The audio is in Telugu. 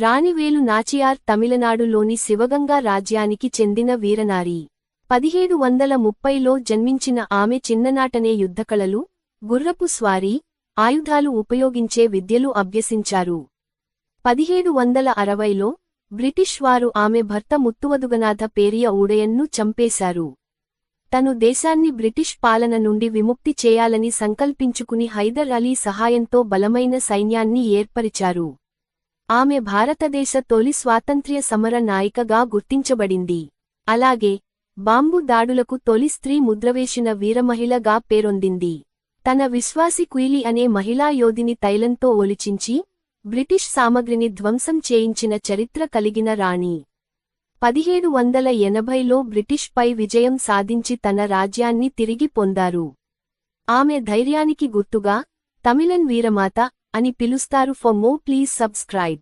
రాణివేలు నాచియార్ తమిళనాడులోని శివగంగా రాజ్యానికి చెందిన వీరనారి. పదిహేడు వందల ముప్పైలో జన్మించిన ఆమె చిన్ననాటనే యుద్ధకళలు గుర్రపు స్వారీ ఆయుధాలు ఉపయోగించే విద్యలు అభ్యసించారు. పదిహేడు వందల అరవైలో బ్రిటిష్ వారు ఆమె భర్త ముత్తువదుగనాథ పేరియ ఊడయన్ను చంపేశారు. తను దేశాన్ని బ్రిటిష్ పాలన నుండి విముక్తి చేయాలని సంకల్పించుకుని హైదర్ అలీ సహాయంతో బలమైన సైన్యాన్ని ఏర్పరిచారు. ఆమె భారతదేశ తొలి స్వాతంత్ర్య సమర నాయికగా గుర్తించబడింది. అలాగే బాంబు దాడులకు తొలి స్త్రీ ముద్రవేసిన వీరమహిళగా పేరొందింది. తన విశ్వాసి కుయిలి అనే మహిళా యోధిని తైలంతో ఒలిచించి బ్రిటిష్ సామగ్రిని ధ్వంసం చేయించిన చరిత్ర కలిగిన రాణి. పదిహేడు వందల ఎనభైలో బ్రిటిష్పై విజయం సాధించి తన రాజ్యాన్ని తిరిగి పొందారు. ఆమె ధైర్యానికి గుర్తుగా తమిళన్ వీరమాత అని పిలుస్తారు. ఫర్ మో ప్లీజ్ సబ్స్క్రైబ్